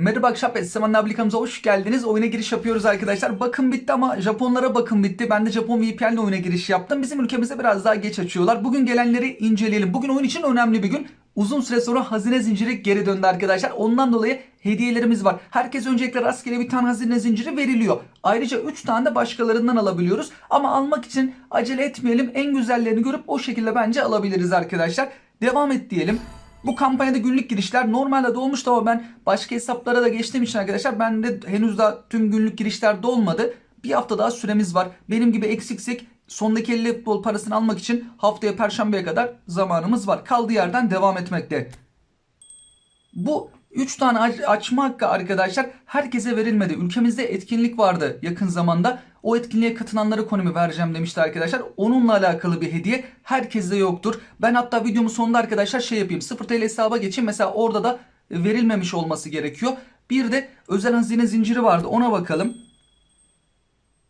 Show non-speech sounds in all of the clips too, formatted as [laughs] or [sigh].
Merhaba akşam Esseman Nablikamıza hoş geldiniz. Oyuna giriş yapıyoruz arkadaşlar. Bakım bitti ama Japonlara bakım bitti. Ben de Japon VPN ile oyuna giriş yaptım. Bizim ülkemizde biraz daha geç açıyorlar. Bugün gelenleri inceleyelim. Bugün oyun için önemli bir gün. Uzun süre sonra hazine zinciri geri döndü arkadaşlar. Ondan dolayı hediyelerimiz var. Herkes öncelikle rastgele bir tane hazine zinciri veriliyor. Ayrıca 3 tane de başkalarından alabiliyoruz. Ama almak için acele etmeyelim. En güzellerini görüp o şekilde bence alabiliriz arkadaşlar. Devam et diyelim. Bu kampanyada günlük girişler normalde dolmuştu ama ben başka hesaplara da geçtiğim için arkadaşlar ben de henüz daha tüm günlük girişler dolmadı. Bir hafta daha süremiz var. Benim gibi eksiksik sondaki 50 futbol parasını almak için haftaya perşembeye kadar zamanımız var. Kaldığı yerden devam etmekte. Bu 3 tane aç- açma hakkı arkadaşlar herkese verilmedi. Ülkemizde etkinlik vardı yakın zamanda. O etkinliğe katılanlara konumu vereceğim demişti arkadaşlar. Onunla alakalı bir hediye herkeste yoktur. Ben hatta videomun sonunda arkadaşlar şey yapayım. 0 TL hesaba geçeyim. Mesela orada da verilmemiş olması gerekiyor. Bir de özel hazine zinciri vardı. Ona bakalım.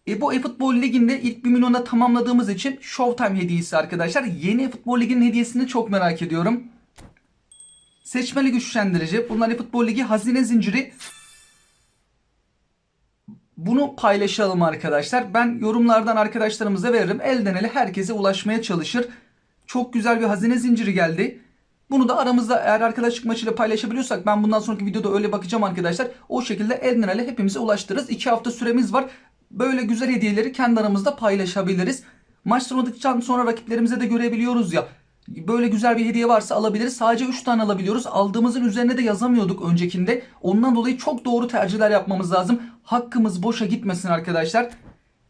E bu eFootball Ligi'nde ilk 1 milyonda tamamladığımız için Showtime hediyesi arkadaşlar. Yeni eFootball Ligi'nin hediyesini çok merak ediyorum. Seçmeli güçlendirici. Bunlar futbol ligi hazine zinciri. Bunu paylaşalım arkadaşlar. Ben yorumlardan arkadaşlarımıza veririm. Elden ele herkese ulaşmaya çalışır. Çok güzel bir hazine zinciri geldi. Bunu da aramızda eğer arkadaşlık maçıyla paylaşabiliyorsak ben bundan sonraki videoda öyle bakacağım arkadaşlar. O şekilde elden ele hepimize ulaştırırız. 2 hafta süremiz var. Böyle güzel hediyeleri kendi aramızda paylaşabiliriz. Maç turnadıktan sonra rakiplerimize de görebiliyoruz ya. Böyle güzel bir hediye varsa alabiliriz. Sadece 3 tane alabiliyoruz. Aldığımızın üzerine de yazamıyorduk öncekinde. Ondan dolayı çok doğru tercihler yapmamız lazım. Hakkımız boşa gitmesin arkadaşlar.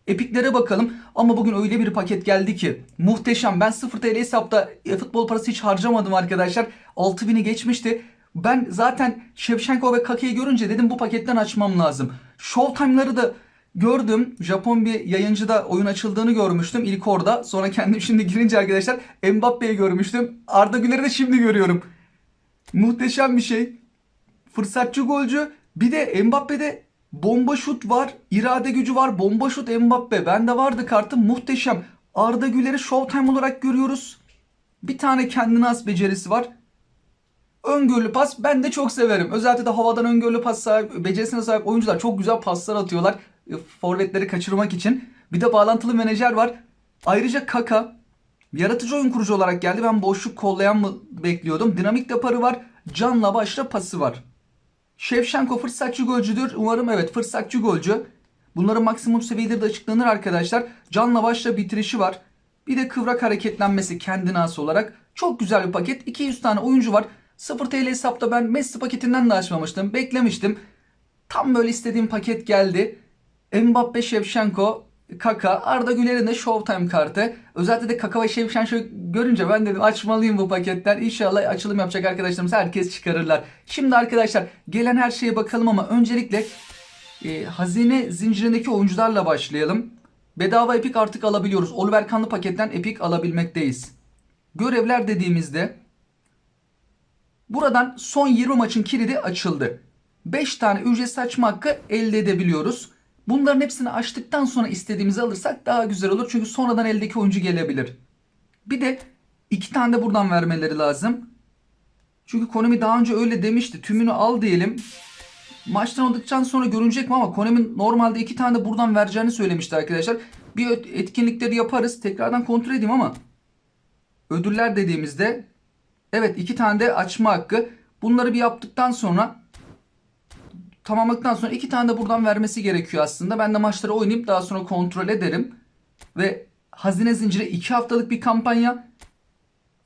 Epiklere bakalım ama bugün öyle bir paket geldi ki muhteşem. Ben 0 TL hesapta e, futbol parası hiç harcamadım arkadaşlar. 6000'i geçmişti. Ben zaten Shevchenko ve Kake'yi görünce dedim bu paketten açmam lazım. Showtime'ları da gördüm. Japon bir yayıncıda oyun açıldığını görmüştüm ilk orada. Sonra kendim şimdi girince arkadaşlar Mbappe'yi görmüştüm. Arda Güler'i de şimdi görüyorum. Muhteşem bir şey. Fırsatçı golcü. Bir de Mbappe'de bomba şut var. irade gücü var. Bomba şut Mbappe. Bende vardı kartı. Muhteşem. Arda Güler'i Showtime olarak görüyoruz. Bir tane kendine has becerisi var. Öngörülü pas ben de çok severim. Özellikle de havadan öngörülü pas sahip, becerisine sahip oyuncular çok güzel paslar atıyorlar. e, Forvetleri kaçırmak için. Bir de bağlantılı menajer var. Ayrıca Kaka yaratıcı oyun kurucu olarak geldi. Ben boşluk kollayan mı bekliyordum. Dinamik deparı var. Canla başla pası var. Şevşenko fırsatçı golcüdür. Umarım evet fırsatçı golcü. Bunların maksimum seviyeleri de açıklanır arkadaşlar. Canla başla bitirişi var. Bir de kıvrak hareketlenmesi kendine has olarak. Çok güzel bir paket. 200 tane oyuncu var. 0 TL hesapta ben Messi paketinden de açmamıştım. Beklemiştim. Tam böyle istediğim paket geldi. Mbappe, Shevchenko, Kaka, Arda Güler'in de Showtime kartı. Özellikle de Kaka ve Shevchenko görünce ben dedim açmalıyım bu paketten. İnşallah açılım yapacak arkadaşlarımız herkes çıkarırlar. Şimdi arkadaşlar gelen her şeye bakalım ama öncelikle e, hazine zincirindeki oyuncularla başlayalım. Bedava epik artık alabiliyoruz. Oliver Kanlı paketten epik alabilmekteyiz. Görevler dediğimizde buradan son 20 maçın kilidi açıldı. 5 tane ücretsiz açma hakkı elde edebiliyoruz. Bunların hepsini açtıktan sonra istediğimizi alırsak daha güzel olur. Çünkü sonradan eldeki oyuncu gelebilir. Bir de iki tane de buradan vermeleri lazım. Çünkü Konami daha önce öyle demişti. Tümünü al diyelim. Maçtan olduktan sonra görünecek mi ama Konami normalde iki tane de buradan vereceğini söylemişti arkadaşlar. Bir etkinlikleri yaparız. Tekrardan kontrol edeyim ama ödüller dediğimizde evet iki tane de açma hakkı. Bunları bir yaptıktan sonra tamamladıktan sonra iki tane de buradan vermesi gerekiyor aslında. Ben de maçları oynayıp daha sonra kontrol ederim. Ve hazine zinciri iki haftalık bir kampanya.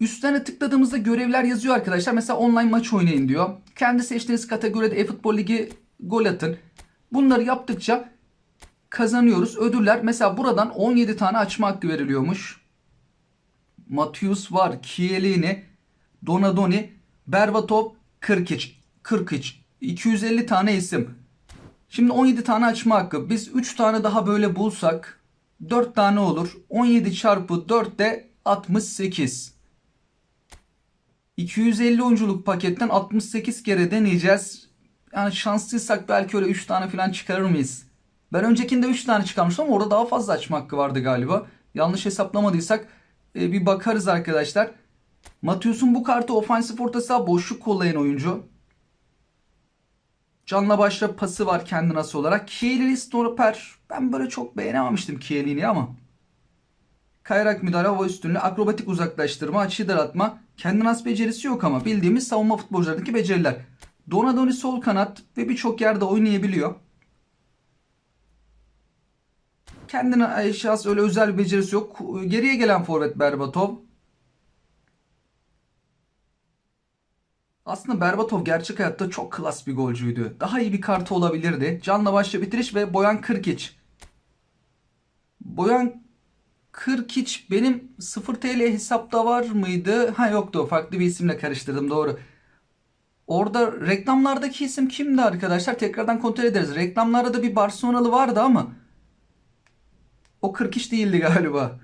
Üstlerine tıkladığımızda görevler yazıyor arkadaşlar. Mesela online maç oynayın diyor. Kendi seçtiğiniz kategoride e-futbol ligi gol atın. Bunları yaptıkça kazanıyoruz. Ödüller mesela buradan 17 tane açma hakkı veriliyormuş. Matius var, Chiellini, Donadoni, Berbatov, Kırkiç, Kırkiç. 250 tane isim. Şimdi 17 tane açma hakkı. Biz 3 tane daha böyle bulsak 4 tane olur. 17 çarpı 4 de 68. 250 oyunculuk paketten 68 kere deneyeceğiz. Yani şanslıysak belki öyle 3 tane falan çıkarır mıyız? Ben öncekinde 3 tane çıkarmıştım ama orada daha fazla açma hakkı vardı galiba. Yanlış hesaplamadıysak e, bir bakarız arkadaşlar. Matius'un bu kartı ofansif orta boşluk kollayan oyuncu. Canla başla pası var kendi nasıl olarak. Kielini stoper. Ben böyle çok beğenememiştim Kielini ama. Kayarak müdahale, hava üstünlüğü, akrobatik uzaklaştırma, açıyı daraltma. Kendine has becerisi yok ama bildiğimiz savunma futbolcularındaki beceriler. Donadoni sol kanat ve birçok yerde oynayabiliyor. Kendine şahs öyle özel bir becerisi yok. Geriye gelen forvet Berbatov. Aslında Berbatov gerçek hayatta çok klas bir golcüydü. Daha iyi bir kartı olabilirdi. Canla başla bitiriş ve Boyan Kırkiç. Boyan Kırkiç benim 0 TL hesapta var mıydı? Ha yoktu. Farklı bir isimle karıştırdım doğru. Orada reklamlardaki isim kimdi arkadaşlar? Tekrardan kontrol ederiz. Reklamlarda da bir Barcelonalı vardı ama o 43 değildi galiba.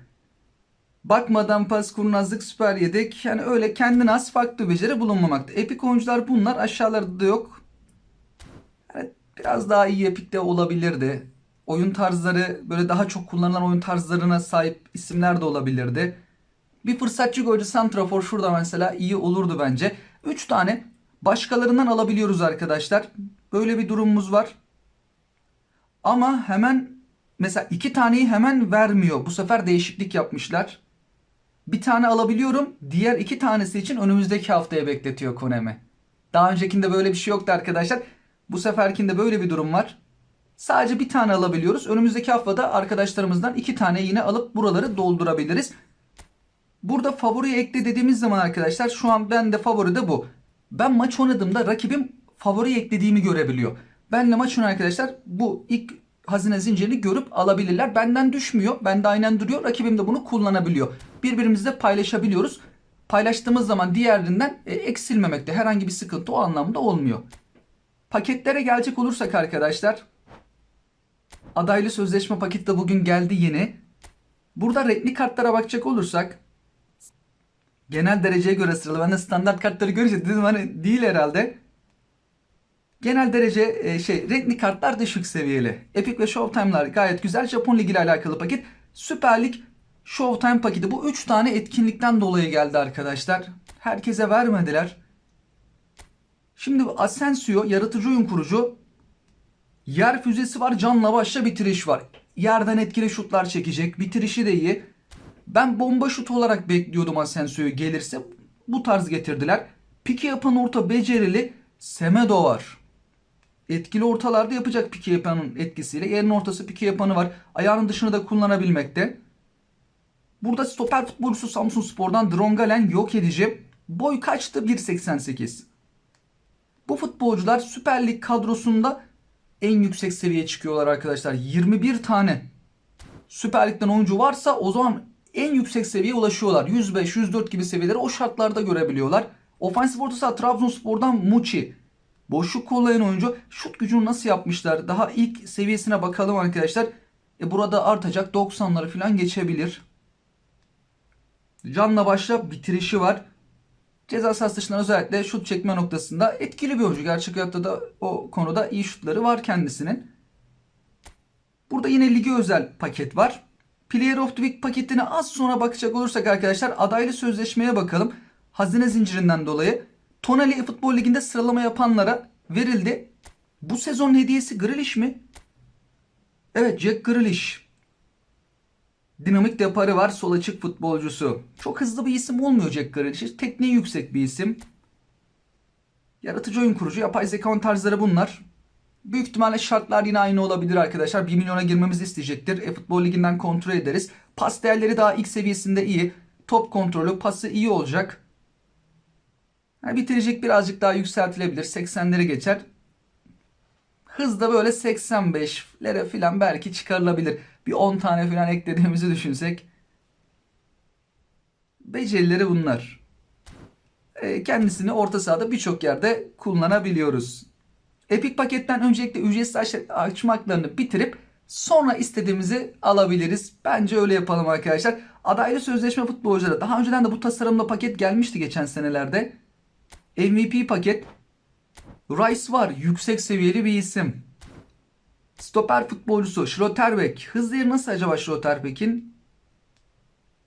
Bakmadan pas kurnazlık süper yedek. Yani öyle kendine az farklı beceri bulunmamakta. Epik oyuncular bunlar. Aşağılarda da yok. Yani biraz daha iyi epikte olabilirdi. Oyun tarzları böyle daha çok kullanılan oyun tarzlarına sahip isimler de olabilirdi. Bir fırsatçı golcü Santrafor şurada mesela iyi olurdu bence. 3 tane başkalarından alabiliyoruz arkadaşlar. Böyle bir durumumuz var. Ama hemen mesela iki taneyi hemen vermiyor. Bu sefer değişiklik yapmışlar. Bir tane alabiliyorum. Diğer iki tanesi için önümüzdeki haftaya bekletiyor Konemi. Daha öncekinde böyle bir şey yoktu arkadaşlar. Bu seferkinde böyle bir durum var. Sadece bir tane alabiliyoruz. Önümüzdeki haftada arkadaşlarımızdan iki tane yine alıp buraları doldurabiliriz. Burada favoriye ekle dediğimiz zaman arkadaşlar şu an ben de favori de bu. Ben maç oynadığımda rakibim favori eklediğimi görebiliyor. Benle maç oynayan arkadaşlar bu ilk hazine zincirini görüp alabilirler. Benden düşmüyor. Bende aynen duruyor. Rakibim de bunu kullanabiliyor. Birbirimizle paylaşabiliyoruz. Paylaştığımız zaman diğerinden e, eksilmemekte herhangi bir sıkıntı o anlamda olmuyor. Paketlere gelecek olursak arkadaşlar adaylı sözleşme paketi de bugün geldi yeni. Burada renkli kartlara bakacak olursak genel dereceye göre sıralı. Ben de standart kartları görünce dedim hani değil herhalde. Genel derece e, şey renkli kartlar düşük seviyeli. Epic ve Showtime'lar gayet güzel. Japon Ligi ile alakalı paket. Süper Lig Showtime paketi. Bu 3 tane etkinlikten dolayı geldi arkadaşlar. Herkese vermediler. Şimdi Asensio yaratıcı oyun kurucu. Yer füzesi var. Canla başla bitiriş var. Yerden etkili şutlar çekecek. Bitirişi de iyi. Ben bomba şut olarak bekliyordum Asensio'yu gelirse. Bu tarz getirdiler. Piki yapan orta becerili Semedo var. Etkili ortalarda yapacak piki yapanın etkisiyle. Yerin ortası piki yapanı var. Ayağının dışını da kullanabilmekte. Burada stoper futbolcusu Samsun Spor'dan Drongalen yok edici. Boy kaçtı? 1.88. Bu futbolcular Süper Lig kadrosunda en yüksek seviyeye çıkıyorlar arkadaşlar. 21 tane Süper Lig'den oyuncu varsa o zaman en yüksek seviyeye ulaşıyorlar. 105, 104 gibi seviyeleri o şartlarda görebiliyorlar. Ofansif orta saha Trabzonspor'dan Muçi. Boşluk kollayan oyuncu. Şut gücünü nasıl yapmışlar? Daha ilk seviyesine bakalım arkadaşlar. E burada artacak 90'ları falan geçebilir. Canla başla bitirişi var. Ceza sahası dışından özellikle şut çekme noktasında etkili bir oyuncu. Gerçek hayatta da o konuda iyi şutları var kendisinin. Burada yine ligi özel paket var. Player of the Week paketine az sonra bakacak olursak arkadaşlar adaylı sözleşmeye bakalım. Hazine zincirinden dolayı Tonali Futbol Ligi'nde sıralama yapanlara verildi. Bu sezon hediyesi Grealish mi? Evet Jack Grealish. Dinamik deparı var. Sol açık futbolcusu. Çok hızlı bir isim olmuyor Jack Grealish. Tekniği yüksek bir isim. Yaratıcı oyun kurucu. Yapay zeka tarzları bunlar. Büyük ihtimalle şartlar yine aynı olabilir arkadaşlar. 1 milyona girmemizi isteyecektir. E-Futbol Ligi'nden kontrol ederiz. Pas değerleri daha ilk seviyesinde iyi. Top kontrolü, pası iyi olacak. Yani bitirecek birazcık daha yükseltilebilir. 80'leri geçer. Hız da böyle 85'lere falan belki çıkarılabilir. Bir 10 tane falan eklediğimizi düşünsek. Becerileri bunlar. E, kendisini orta sahada birçok yerde kullanabiliyoruz. Epic paketten öncelikle ücretsiz açmaklarını bitirip sonra istediğimizi alabiliriz. Bence öyle yapalım arkadaşlar. Adaylı sözleşme futbolcuları. Daha önceden de bu tasarımda paket gelmişti geçen senelerde. MVP paket. Rice var. Yüksek seviyeli bir isim. Stoper futbolcusu Schlotterbeck. Hız değeri nasıl acaba Schlotterbeck'in?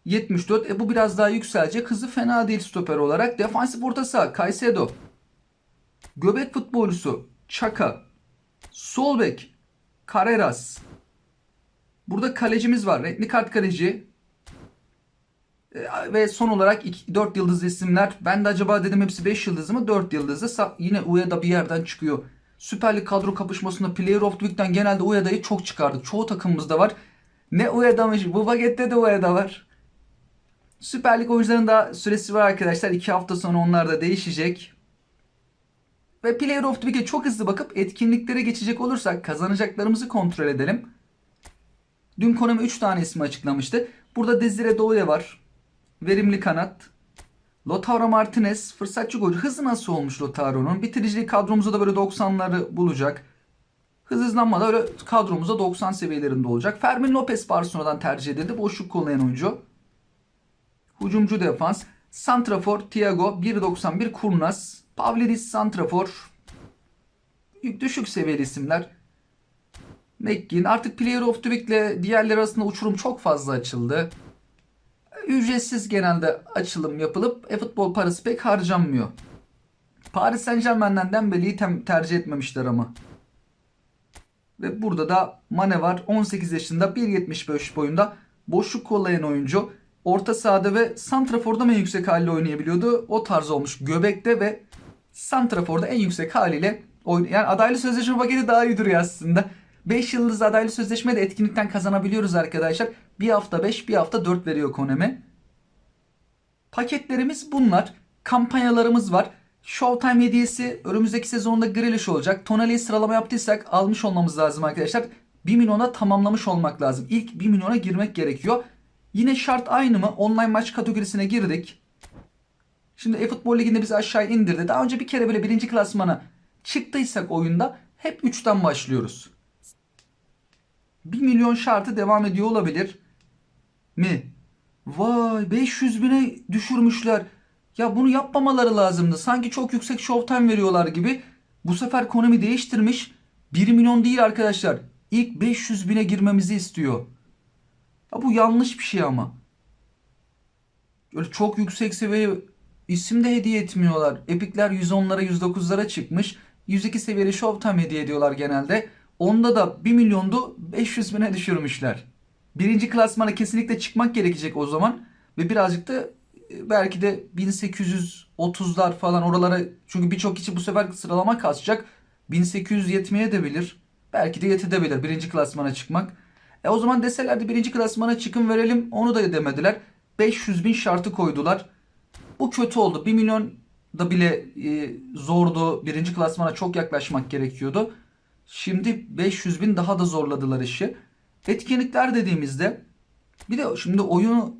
74. E bu biraz daha yükselecek. Hızı fena değil stoper olarak. Defansif orta saha Caicedo. Göbek futbolcusu Chaka. Sol bek Carreras. Burada kalecimiz var. Renkli kart kaleci. Ve son olarak 4 yıldızlı isimler. Ben de acaba dedim hepsi 5 yıldızlı mı 4 yıldızlı. Yine Ueda bir yerden çıkıyor. Süper Lig kadro kapışmasında Player of the Week'ten genelde Ueda'yı çok çıkardık. Çoğu takımımızda var. Ne Ueda'mış bu pakette de Ueda var. Süper Lig oyuncularının da süresi var arkadaşlar. 2 hafta sonra onlar da değişecek. Ve Player of the Week'e çok hızlı bakıp etkinliklere geçecek olursak kazanacaklarımızı kontrol edelim. Dün Konami 3 tane ismi açıklamıştı. Burada Desire Doué var. Verimli kanat. Lautaro Martinez fırsatçı golcü. Hızı nasıl olmuş Lautaro'nun? Bitiriciliği kadromuzda da böyle 90'ları bulacak. Hız hızlanma da öyle kadromuzda 90 seviyelerinde olacak. Fermin Lopez Barcelona'dan tercih edildi. Boşluk kullanan oyuncu. Hucumcu defans. Santrafor Thiago 1.91 Kurnaz. Pavlidis Santrafor. Düşük seviyeli isimler. McGinn. Artık Player of the Week ile diğerleri arasında uçurum çok fazla açıldı. Ücretsiz genelde açılım yapılıp e-futbol parası pek harcanmıyor. Paris Saint Germain'den Dembele'yi tercih etmemişler ama. Ve burada da Mane var. 18 yaşında 1.75 boyunda. Boşluk kollayan oyuncu. Orta sahada ve Santrafor'da en yüksek haliyle oynayabiliyordu. O tarz olmuş. Göbekte ve Santrafor'da en yüksek haliyle oyn yani adaylı sözleşme paketi daha iyi duruyor aslında. 5 yıldız adaylı sözleşme de etkinlikten kazanabiliyoruz arkadaşlar. Bir hafta 5, bir hafta 4 veriyor Konami. Paketlerimiz bunlar. Kampanyalarımız var. Showtime hediyesi önümüzdeki sezonda Grealish olacak. Tonali'yi sıralama yaptıysak almış olmamız lazım arkadaşlar. 1 milyona tamamlamış olmak lazım. İlk 1 milyona girmek gerekiyor. Yine şart aynı mı? Online maç kategorisine girdik. Şimdi e-futbol liginde bizi aşağı indirdi. Daha önce bir kere böyle birinci klasmana çıktıysak oyunda hep 3'ten başlıyoruz. 1 milyon şartı devam ediyor olabilir mi? Vay 500 bine düşürmüşler. Ya bunu yapmamaları lazımdı. Sanki çok yüksek showtime veriyorlar gibi. Bu sefer Konami değiştirmiş. 1 milyon değil arkadaşlar. İlk 500 bine girmemizi istiyor. Ya bu yanlış bir şey ama. Öyle çok yüksek seviye isim de hediye etmiyorlar. Epikler 110'lara 109'lara çıkmış. 102 seviyeli Showtime hediye ediyorlar genelde. Onda da 1 milyondu 500 bine düşürmüşler. Birinci klasmana kesinlikle çıkmak gerekecek o zaman. Ve birazcık da e, belki de 1830'lar falan oralara çünkü birçok kişi bu sefer sıralama kasacak. 1800 yetmeye de bilir. Belki de yetebilir birinci klasmana çıkmak. E o zaman deselerdi birinci klasmana çıkın verelim onu da demediler. 500 bin şartı koydular. Bu kötü oldu. 1 milyon da bile e, zordu. Birinci klasmana çok yaklaşmak gerekiyordu. Şimdi 500 bin daha da zorladılar işi. Etkinlikler dediğimizde bir de şimdi oyunu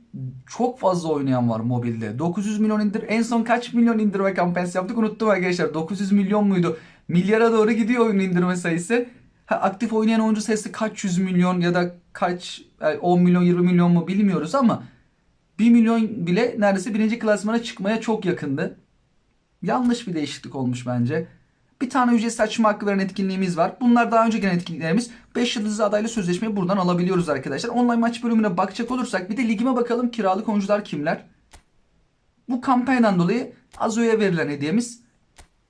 çok fazla oynayan var mobilde. 900 milyon indir. En son kaç milyon indirme kampanyası yaptık unuttum arkadaşlar. 900 milyon muydu? Milyara doğru gidiyor oyun indirme sayısı. Ha, aktif oynayan oyuncu sayısı kaç yüz milyon ya da kaç yani 10 milyon 20 milyon mu bilmiyoruz ama 1 milyon bile neredeyse birinci klasmana çıkmaya çok yakındı. Yanlış bir değişiklik olmuş bence. Bir tane ücretsiz açma hakkı veren etkinliğimiz var. Bunlar daha önce gelen etkinliklerimiz. 5 yıldızlı adaylı sözleşmeyi buradan alabiliyoruz arkadaşlar. Online maç bölümüne bakacak olursak bir de ligime bakalım kiralık oyuncular kimler? Bu kampanyadan dolayı Azo'ya verilen hediyemiz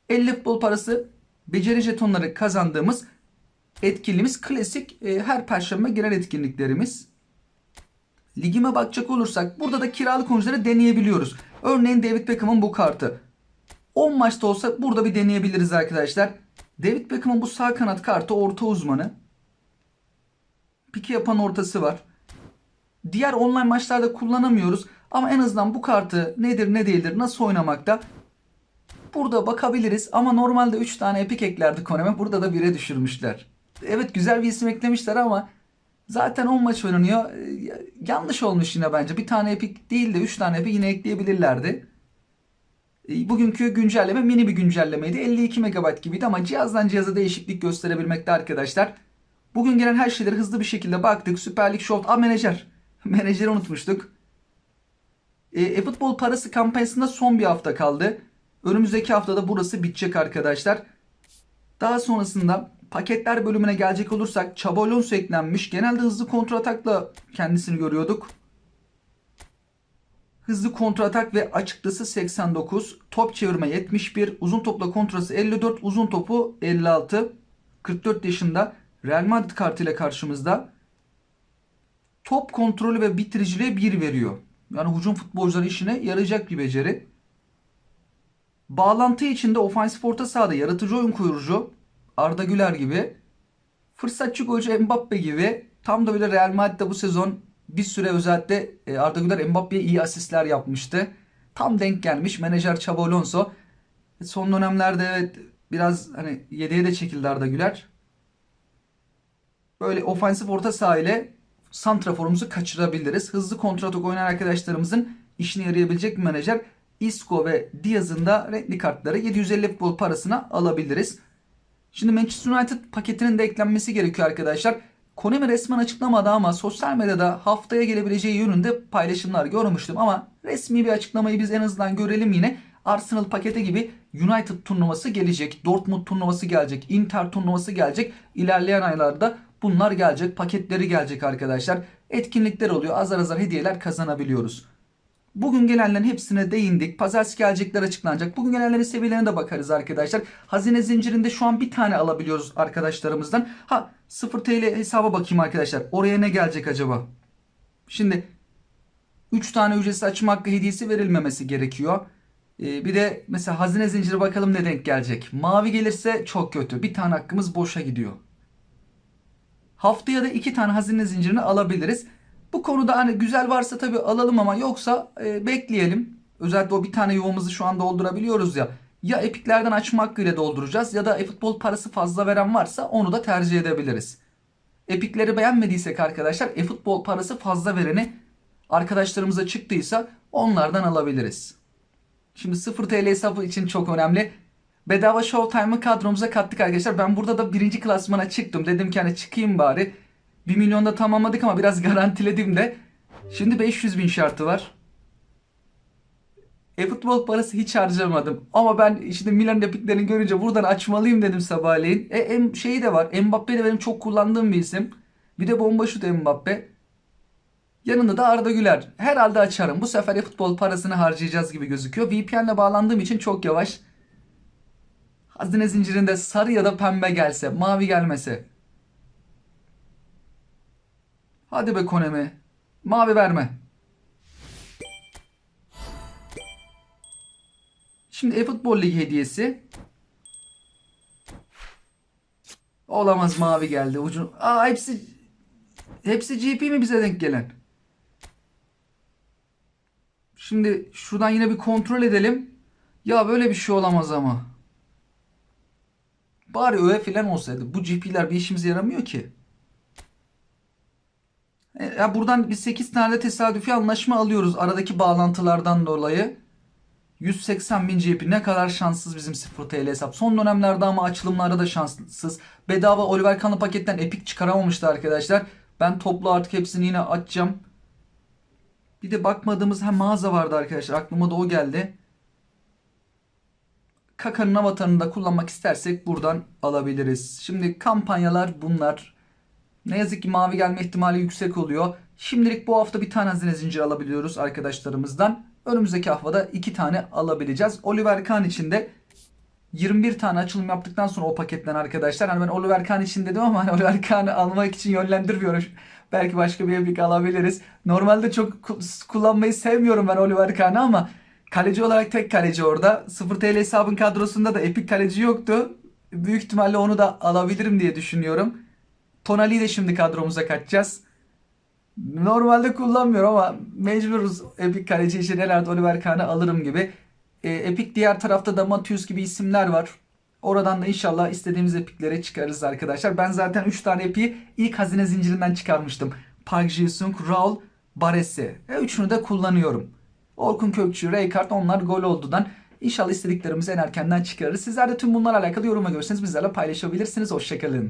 50 futbol parası beceri jetonları kazandığımız etkinliğimiz klasik e, her perşembe gelen etkinliklerimiz. Ligime bakacak olursak burada da kiralık oyuncuları deneyebiliyoruz. Örneğin David Beckham'ın bu kartı. 10 maçta olsa burada bir deneyebiliriz arkadaşlar. David Beckham'ın bu sağ kanat kartı orta uzmanı. Piki yapan ortası var. Diğer online maçlarda kullanamıyoruz. Ama en azından bu kartı nedir ne değildir nasıl oynamakta burada bakabiliriz. Ama normalde 3 tane epik eklerdi Konami. Burada da 1'e düşürmüşler. Evet güzel bir isim eklemişler ama zaten 10 maç oynanıyor. Ee, Yanlış olmuş yine bence. Bir tane epik değil de 3 tane epik yine ekleyebilirlerdi. E, Bugünkü güncelleme mini bir güncellemeydi. 52 MB gibiydi ama cihazdan cihaza değişiklik gösterebilmekte arkadaşlar. Bugün gelen her şeyleri hızlı bir şekilde baktık. Süper Lig Short. Aa menajer. [laughs] Menajeri unutmuştuk. E, e-futbol parası kampanyasında son bir hafta kaldı. Önümüzdeki haftada burası bitecek arkadaşlar. Daha sonrasında paketler bölümüne gelecek olursak Alonso eklenmiş. Genelde hızlı kontratakla kendisini görüyorduk. Hızlı kontratak ve açıklısı 89. Top çevirme 71. Uzun topla kontrası 54. Uzun topu 56. 44 yaşında Real Madrid kartıyla karşımızda. Top kontrolü ve bitiriciliğe 1 veriyor. Yani hücum futbolcuları işine yarayacak bir beceri. Bağlantı içinde ofansif orta sahada yaratıcı oyun kurucu Arda Güler gibi. Fırsatçı golcü Mbappe gibi. Tam da böyle Real Madrid'de bu sezon bir süre özellikle e, Arda Güler Mbappe'ye iyi asistler yapmıştı. Tam denk gelmiş menajer Xabi Alonso. Son dönemlerde evet biraz hani yedeğe de çekildi Arda Güler. Böyle ofansif orta saha ile santraforumuzu kaçırabiliriz. Hızlı kontratok oynayan arkadaşlarımızın işine yarayabilecek bir menajer. Isco ve Diaz'ın da renkli kartları 750 futbol parasına alabiliriz. Şimdi Manchester United paketinin de eklenmesi gerekiyor arkadaşlar. Konami resmen açıklamadı ama sosyal medyada haftaya gelebileceği yönünde paylaşımlar görmüştüm ama resmi bir açıklamayı biz en azından görelim yine. Arsenal paketi gibi United turnuvası gelecek, Dortmund turnuvası gelecek, Inter turnuvası gelecek. İlerleyen aylarda bunlar gelecek, paketleri gelecek arkadaşlar. Etkinlikler oluyor, azar azar hediyeler kazanabiliyoruz. Bugün gelenlerin hepsine değindik. Pazartesi gelecekler açıklanacak. Bugün gelenlerin seviyelerine de bakarız arkadaşlar. Hazine zincirinde şu an bir tane alabiliyoruz arkadaşlarımızdan. Ha 0 TL hesaba bakayım arkadaşlar. Oraya ne gelecek acaba? Şimdi 3 tane ücretsiz açma hakkı hediyesi verilmemesi gerekiyor. Ee, bir de mesela hazine zinciri bakalım ne denk gelecek. Mavi gelirse çok kötü. Bir tane hakkımız boşa gidiyor. Haftaya da iki tane hazine zincirini alabiliriz. Bu konuda hani güzel varsa tabii alalım ama yoksa e, bekleyelim. Özellikle o bir tane yuvamızı şu an doldurabiliyoruz ya. Ya epiklerden açma hakkıyla dolduracağız ya da e-futbol parası fazla veren varsa onu da tercih edebiliriz. Epikleri beğenmediysek arkadaşlar e-futbol parası fazla vereni arkadaşlarımıza çıktıysa onlardan alabiliriz. Şimdi 0 TL hesabı için çok önemli. Bedava Showtime'ı kadromuza kattık arkadaşlar. Ben burada da birinci klasmana çıktım. Dedim ki hani çıkayım bari. 1 milyonda tamamladık ama biraz [laughs] garantiledim de. Şimdi 500 bin şartı var. E-futbol parası hiç harcamadım. Ama ben işte Milan epiklerini görünce buradan açmalıyım dedim sabahleyin. E, em, şeyi de var. Mbappe de benim çok kullandığım bir isim. Bir de bomba şut Mbappe. Yanında da Arda Güler. Herhalde açarım. Bu sefer e-futbol parasını harcayacağız gibi gözüküyor. VPN'le bağlandığım için çok yavaş. Hazine zincirinde sarı ya da pembe gelse, mavi gelmese. Hadi be Konemi. Mavi verme. Şimdi e-futbol ligi hediyesi. Olamaz mavi geldi. Ucun. Aa hepsi hepsi GP mi bize denk gelen? Şimdi şuradan yine bir kontrol edelim. Ya böyle bir şey olamaz ama. Bari öğe falan olsaydı. Bu GP'ler bir işimize yaramıyor ki. E, Ya buradan biz 8 tane de tesadüfi anlaşma alıyoruz aradaki bağlantılardan dolayı. 180 bin GP ne kadar şanssız bizim 0 TL hesap. Son dönemlerde ama açılımlarda da şanssız. Bedava Oliver Kahn'ı paketten epik çıkaramamıştı arkadaşlar. Ben toplu artık hepsini yine açacağım. Bir de bakmadığımız hem mağaza vardı arkadaşlar. Aklıma da o geldi. Kaka'nın avatarını da kullanmak istersek buradan alabiliriz. Şimdi kampanyalar bunlar. Ne yazık ki mavi gelme ihtimali yüksek oluyor. Şimdilik bu hafta bir tane hazine zinciri alabiliyoruz arkadaşlarımızdan. Önümüzdeki haftada iki tane alabileceğiz. Oliver Kahn için de 21 tane açılım yaptıktan sonra o paketten arkadaşlar. Hani ben Oliver Kahn için dedim ama [laughs] hani Oliver Kahn'ı almak için yönlendirmiyorum. [laughs] Belki başka bir epik alabiliriz. Normalde çok ku- kullanmayı sevmiyorum ben Oliver Kahn'ı ama kaleci olarak tek kaleci orada. 0 TL hesabın kadrosunda da epik kaleci yoktu. Büyük ihtimalle onu da alabilirim diye düşünüyorum. Tonali'yi de şimdi kadromuza katacağız. Normalde kullanmıyorum ama mecburuz Epic kaleci için herhalde Oliver Kahn'ı alırım gibi. E, Epic diğer tarafta da Matius gibi isimler var. Oradan da inşallah istediğimiz epikleri çıkarırız arkadaşlar. Ben zaten 3 tane epiği ilk hazine zincirinden çıkarmıştım. Park Ji-sung, Raul, Baresi. E, üçünü de kullanıyorum. Orkun Kökçü, Raykart onlar gol oldudan. İnşallah istediklerimizi en erkenden çıkarırız. Sizler de tüm bunlarla alakalı yorum ve görürseniz bizlerle paylaşabilirsiniz. Hoşçakalın.